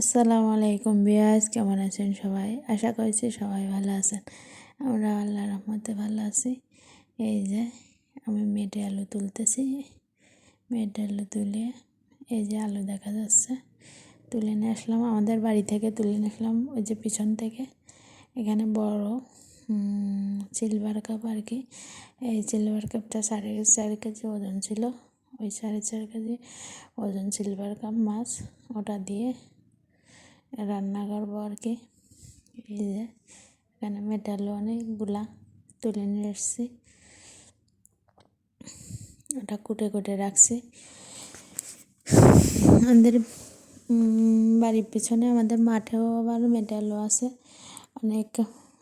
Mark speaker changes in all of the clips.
Speaker 1: আসসালামু আলাইকুম বিয়াজ কেমন আছেন সবাই? আশা করছি সবাই ভালো আছেন। আমরা আল্লাহ রহমতে ভালো আছি। এই যে আমি মেটে আলু তুলতেছি। মেটে আলু তুলে এই যে আলু দেখা যাচ্ছে। তুলে নিয়ে আসলাম। আমাদের বাড়ি থেকে তুলে নিয়ে আসলাম। ওই যে পিছন থেকে। এখানে বড় সিলভার কাপ আর কি। এই সিলভার কাপটা সাড়ে চার কেজি ওজন ছিল। ওই সাড়ে চার কেজি ওজন সিলভার কাপ মাছ ওটা দিয়ে রান্না করব আর কি এই যে, এখানে মেটালো অনেকগুলা তুলে নিয়ে এসছি ওটা কুটে কুটে রাখছি। আমাদের বাড়ির পিছনে আমাদের মাঠেও আবার মেটালো আছে। অনেক,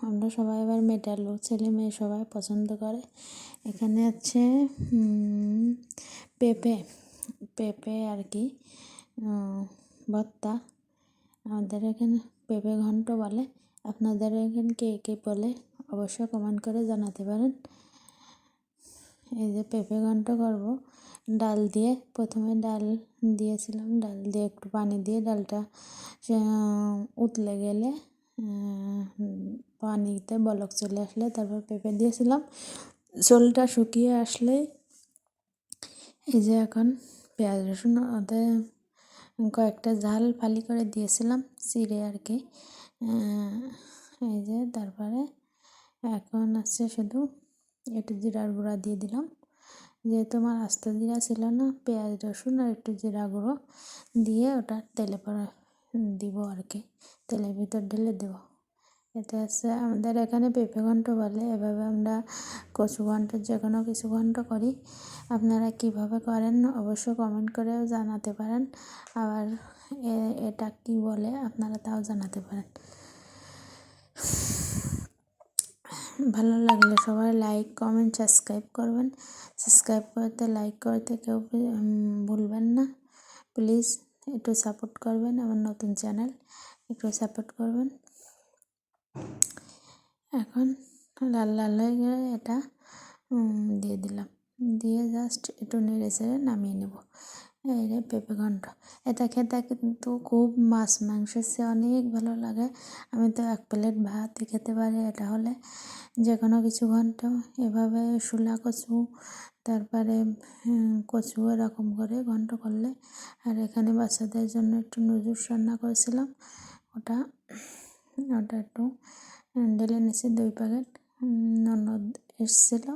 Speaker 1: আমরা সবাই আবার মেটালো ছেলে মেয়ে সবাই পছন্দ করে। এখানে আছে পেঁপে পেঁপে আর কি ভত্তা আমাদের এখানে পেঁপে ঘন্ট বলে। আপনাদের এখানে কে কে বলে অবশ্যই কমেন্ট করে জানাতে পারেন। এই যে পেঁপে ঘন্ট করব, ডাল দিয়ে প্রথমে ডাল দিয়েছিলাম। ডাল দিয়ে একটু পানি দিয়ে ডালটা উতলে গেলে পানিতে বলক চলে আসলে তারপর পেঁপে দিয়েছিলাম। ঝোলটা শুকিয়ে আসলেই এই যে এখন পেঁয়াজ রসুন ওদের কয়েকটা ঝাল ফালি করে দিয়েছিলাম চিড়ে আর কি এই যে তারপরে এখন আছে শুধু একটু জিরার গুঁড়া দিয়ে দিলাম। যেহেতু আমার আস্তে জিরা ছিল না, পেঁয়াজ, রসুন আর একটু জিরা গুঁড়ো দিয়ে ওটা তেলে পরে দিব আর কি তেলের ভিতর ঢেলে দেবো। এটা হচ্ছে আমাদের এখানে পেঁপে ঘন্ট বলে। এভাবে আমরা কচু ঘন্ট, যে কোনো কিছু ঘন্ট করি। আপনারা কীভাবে করেন অবশ্য কমেন্ট করেও জানাতে পারেন। আবার এটা কি বলে আপনারা তাও জানাতে পারেন। ভালো লাগলে সবাই লাইক কমেন্ট সাবস্ক্রাইব করবেন। সাবস্ক্রাইব করতে লাইক করতে কেউ ভুলবেন না। প্লিজ একটু সাপোর্ট করবেন আমার নতুন চ্যানেল একটু সাপোর্ট করবেন। এখন লাল লাল হয়ে গেলে এটা দিয়ে দিলাম। দিয়ে জাস্ট একটু নেড়ে চেড়ে নামিয়ে নেব। এই পেঁপে ঘন্ট। এটা খেতে কিন্তু খুব মাছ, মাংসের চেয়ে অনেক ভালো লাগে। আমি তো এক প্লেট ভাত খেতে পারি এটা হলে। যে কোনো কিছু ঘন্ট, এভাবে শুলা কচু, তারপরে কচু এরকম করে ঘন্ট করলে। আর এখানে বাচ্চাদের জন্য একটু নজুর রান্না করেছিলাম। ওটা ওটা একটু ঢেলে নিয়েছি দুই প্যাকেট। ননদ এসেছিল,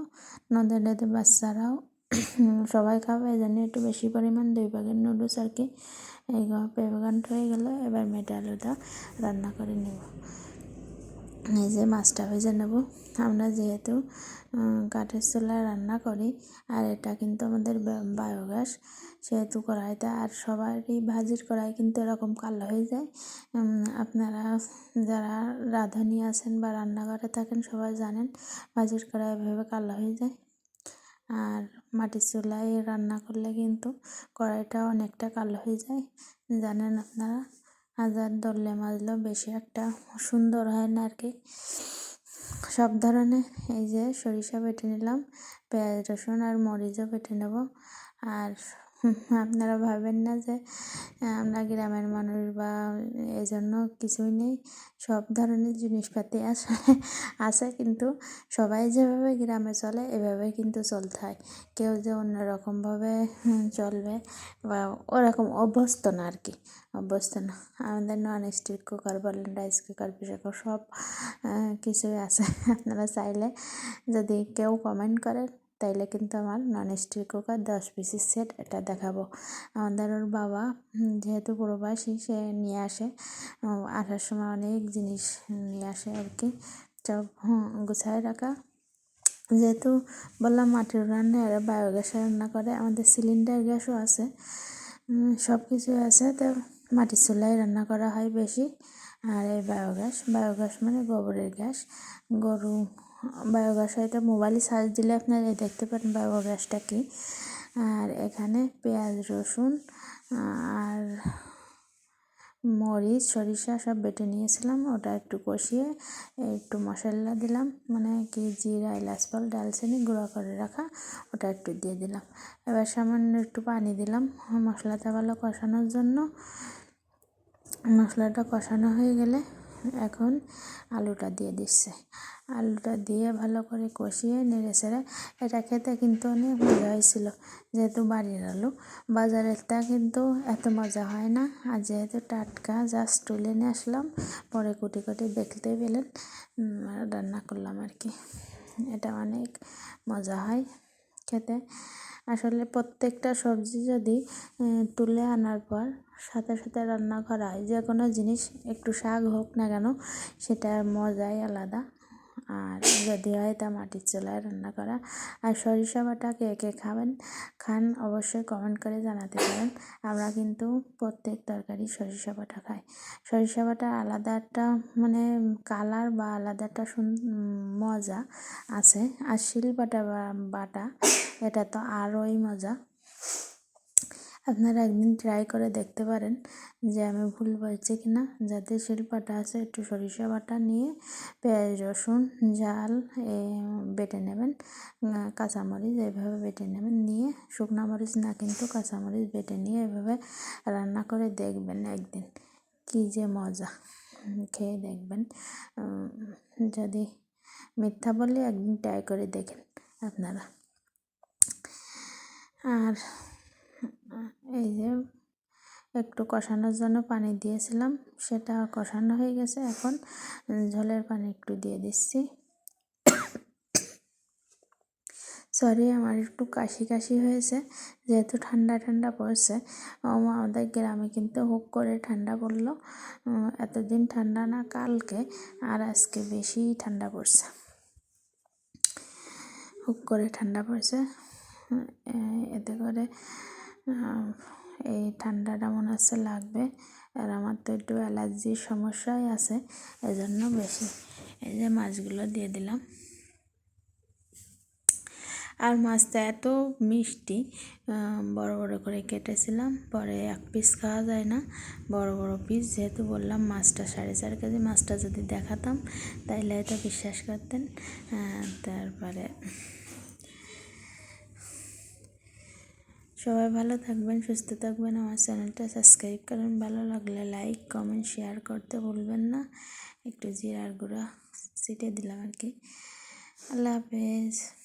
Speaker 1: ননদের বাচ্চারাও সবাই খাবে, এই জন্য একটু বেশি পরিমাণ দুই প্যাকেট নুডলস আর কি। এই প্যাকেট হয়ে গেলো, এবার মেটে আলুটা রান্না করে নেব। এই যে মাছটা ভেজে নেব। আমরা যেহেতু কাঠের চুলায় রান্না করি, আর এটা কিন্তু আমাদের বায়োগ্যাস। সেহেতু কড়াইতে, আর সবারই ভাজির কড়াই কিন্তু এরকম কালো হয়ে যায়। আপনারা যারা রাঁধুনি আছেন বা রান্নাঘরে থাকেন সবাই জানেন, ভাজির কড়াই এভাবে কালো হয়ে যায়। আর মাটির চুলায় রান্না করলে কিন্তু কড়াইটা অনেকটা কালো হয়ে যায়। জানেন আপনারা? হাজার দরলে মাজলেও বেশি একটা সুন্দর হয় না আর কি সব ধরনের এই যে সরিষা বেটে নিলাম, পেঁয়াজ রসুন আর মরিচও বেটে নেব। আর আপনারা ভাবেন না যে আমরা গ্রামের মানুষ বা এই জন্য কিছুই নেই। সব ধরনের জিনিসপাতি আছে আছে কিন্তু সবাই যেভাবে গ্রামে চলে, এভাবে কিন্তু চলতে হয়। কেউ যে অন্যরকমভাবে চলবে বা ওরকম অভ্যস্ত না আর কি, অভ্যস্ত না। আমাদের নন স্টিক কুকার বলেন রাইস কুকার প্রেশার কুকার সব কিছুই আছে। আপনারা চাইলে যদি কেউ কমেন্ট করেন তাইলে কিন্তু আমার নন স্টিক কুকার দশ পিসের সেট এটা দেখাবো। আমাদের ওর বাবা যেহেতু প্রবাসী সে নিয়ে আসে। আসার সময় অনেক জিনিস নিয়ে আসে আর কি। সব গুছায় রাখা। যেহেতু বললাম মাটির রান্না আর বায়োগ্যাসে রান্না করে, আমাদের সিলিন্ডার গ্যাসও আছে। সব কিছুই আছে, তো মাটির চুলায় রান্না করা হয় বেশি। আর এই বায়োগ্যাস বায়োগ্যাস মানে গোবরের গ্যাস। গরু, বায়োগ্যাস এটা মোবাইলে সার্চ দিলে আপনারা দেখতে পারেন বায়োগ্যাসটা কি। আর এখানে পেঁয়াজ, রসুন, আর মরিচ, সরিষা সব বেটে নিয়েছিলাম। ওটা একটু কষিয়ে একটু মশলা দিলাম। মানে কি জিরা, এলাচ ফল ডালচিনি গুঁড়ো করে রাখা, ওটা একটু দিয়ে দিলাম। এবার সামান্য একটু পানি দিলাম মশলাটা ভালো কষানোর জন্য। মশলাটা কষানো হয়ে গেলে এখন আলুটা দিয়ে দিচ্ছে। আলুটা দিয়ে ভালো করে কষিয়ে নেড়ে ছেড়ে এটা খেতে কিন্তু অনেক মজা হয়েছিল। যেহেতু বাড়ির আলু, বাজারেরটা কিন্তু এত মজা হয় না। আর যেহেতু টাটকা, জাস্ট তুলে নিয়ে আসলাম, পরে কুটি কুটি দেখতে পেলেন রান্না করলাম আর কি। এটা অনেক মজা হয়। খেতে। আসলে প্রত্যেকটা সবজি যদি তুলে আনার পর সাথে সাথে রান্না করা হয়, যে কোনো জিনিস, একটু শাক হোক না কেন, সেটার মজাই আলাদা। আর যদি হয় তা মাটির চুলায় রান্না করা। আর সরিষা বাটা কে কে খাবেন, খান অবশ্যই কমেন্ট করে জানাতে পারেন। আমরা কিন্তু প্রত্যেক তরকারি সরিষা বাটা খাই। সরিষা বাটা আলাদা একটা মানে কালার বা আলাদা একটা মজা আছে। আর শিল বাটা বাটা, এটা তো আরোই মজা। আপনারা একদিন ট্রাই করে দেখতে পারেন যে আমি ভুল বলছি কি না যাতে শিল্পাটা আছে, একটু সরিষা বাটা নিয়ে পেঁয়াজ, রসুন, জাল বেটে নেবেন। কাঁচামরিচ এভাবে বেটে নেবেন। নিয়ে শুকনা মরিচ না কিন্তু কাঁচামরিচ বেটে নিয়ে এভাবে রান্না করে দেখবেন একদিন। কী যে মজা। খেয়ে দেখবেন। যদি মিথ্যা বললে একদিন ট্রাই করে দেখেন আপনারা। আর এই যে একটু কষানোর জন্য পানি দিয়েছিলাম, সেটা কষানো হয়ে গেছে। এখন ঝোলের পানি একটু দিয়ে দিচ্ছি। সরি আমার একটু কাশি কাশি হয়েছে, যেহেতু ঠান্ডা ঠান্ডা পড়ছে। আমাদের গ্রামে কিন্তু হুক করে ঠান্ডা পড়ল। এতদিন ঠান্ডা না, কালকে আর আজকে বেশি ঠান্ডা পড়ছে। হুক করে ঠান্ডা পড়ছে। এতে করে এই ঠান্ডাটা মনে হচ্ছে লাগবে। আর আমার তো একটু অ্যালার্জির সমস্যাই আছে, এজন্য বেশি। এই যে মাছগুলো দিয়ে দিলাম। আর মাছটা এত মিষ্টি বড় বড় করে কেটেছিলাম, পরে এক পিস খাওয়া যায় না। বড় বড় পিস যেহেতু বললাম মাছটা সাড়ে চার কেজি, মাছটা যদি দেখাতাম, তাইলে হয়তো বিশ্বাস করতেন। তারপরে সবাই ভালো থাকবেন, সুস্থ থাকবেন। আমার চ্যানেলটা সাবস্ক্রাইব করুন ভালো লাগলে লাইক, কমেন্ট, শেয়ার করতে ভুলবেন না। একটু জিরার গুঁড়া ছিটে দিলাম আর কি। আল্লাহ হাফেজ।